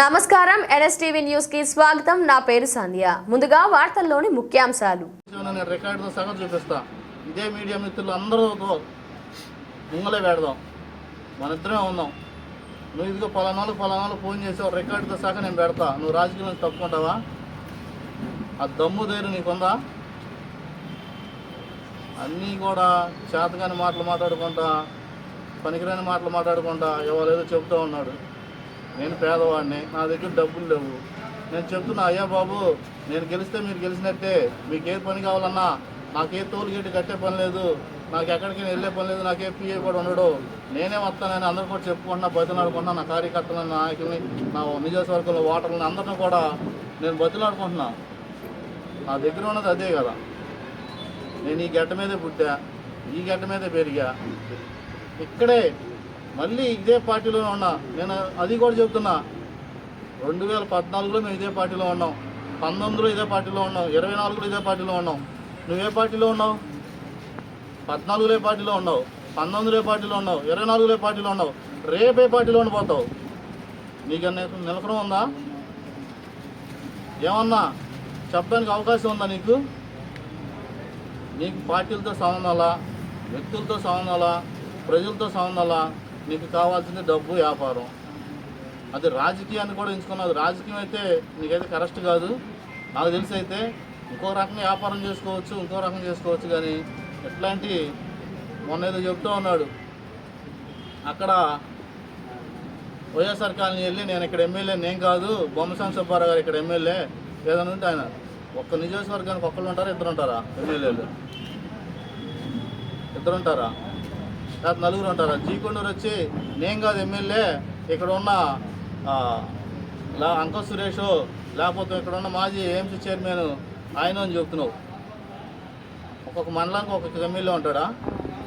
నమస్కారం ఎన్ఎస్టీవీ న్యూస్కి స్వాగతం. నా పేరు సంధ్య. ముందుగా వార్తల్లోని ముఖ్యాంశాలు. నేను రికార్డుతో సగం చూపిస్తా. ఇదే మీడియా మిత్రులు అందరితో ముంగలే పెడదాం మన ఇద్దరమే ఉందాం నువ్వు ఇదిగో పలానాలు పలానాలు ఫోన్ చేసావు రికార్డుతో సహా నేను పెడతా. నువ్వు రాజకీయం తప్పుకుంటావా? ఆ దమ్ము ధైర్యం నీకుందా? అన్నీ కూడా చేతకాని మాటలు మాట్లాడుకుంటా పనికిరాని మాటలు మాట్లాడుకుంటా ఎవరేదో చెబుతూ ఉన్నాడు. నేను పేదవాడిని నా దగ్గర డబ్బులు లేవు. నేను చెప్తున్నా అయ్యా బాబు నేను గెలిస్తే మీరు గెలిచినట్టే. మీకు ఏ పని కావాలన్నా నాకే తోలు గేటు కట్టే పని లేదు నాకు ఎక్కడికైనా వెళ్ళే పని లేదు నాకే పిఏ కూడా ఉండడు. నేనే వస్తానని అందరూ కూడా చెప్పుకుంటున్నా బతిలాడుకుంటున్నా నా కార్యకర్తలను నా నాయకుల్ని నా నియోజకవర్గంలో ఓటర్లని అందరిని కూడా నేను బతిలాడుకుంటున్నా. నా దగ్గర ఉన్నది అదే కదా. నేను ఈ గడ్డ మీదే పుట్టా ఈ గడ్డ మీదే పెరిగా. ఇక్కడే మళ్ళీ ఇదే పార్టీలోనే ఉన్నా. నేను అది కూడా చెప్తున్నా. రెండు వేల పద్నాలుగులో మేము ఇదే పార్టీలో ఉన్నాం. పంతొమ్మిదిలో ఇదే పార్టీలో ఉన్నాం. ఇరవై నాలుగులో ఇదే పార్టీలో ఉన్నాం. నువ్వే పార్టీలో ఉన్నావు? పద్నాలుగులో పార్టీలో ఉన్నావు? పంతొమ్మిదిలో పార్టీలో ఉన్నావు? ఇరవై నాలుగులో పార్టీలో ఉన్నావు? రేపే పార్టీలో ఉండిపోతావు నీకు నిలకడం ఉందా? ఏమన్నా? చెప్పడానికి అవకాశం ఉందా నీకు? నీకు పార్టీలతో సంబంధాలా వ్యక్తులతో సంబంధాలా ప్రజలతో సంబంధాలా నీకు కావాల్సింది డబ్బు వ్యాపారం. అది రాజకీయాన్ని కూడా ఎంచుకున్నది రాజకీయం అయితే నీకైతే కరెక్ట్ కాదు. నాకు తెలిసి అయితే ఇంకో రకంగా వ్యాపారం చేసుకోవచ్చు ఇంకో రకం చేసుకోవచ్చు కానీ ఎట్లాంటి మొన్న ఏదో చెప్తూ ఉన్నాడు. అక్కడ వైఎస్ఆర్ కాలనీ వెళ్ళి నేను ఇక్కడ ఎమ్మెల్యే నేను కాదు బొమ్మసాని సుబ్బారావు గారు ఇక్కడ ఎమ్మెల్యే ఏదైనా ఉంటే ఆయన. ఒక్క నియోజకవర్గానికి ఒక్కళ్ళు ఉంటారా? ఇద్దరు ఉంటారా? ఎమ్మెల్యేలు. ఇద్దరు ఉంటారా? లేకపోతే నలుగురు ఉంటారా. జీకొండూరు వచ్చి నేను కాదు ఎమ్మెల్యే ఇక్కడ ఉన్న లా అంక సురేష్ లేకపోతే ఇక్కడ ఉన్న మాజీ ఏఎంసీ చైర్మన్ ఆయన అని చెప్తున్నావు. ఒక్కొక్క మండలానికి ఒక్కొక్క ఎమ్మెల్యే ఉంటాడా?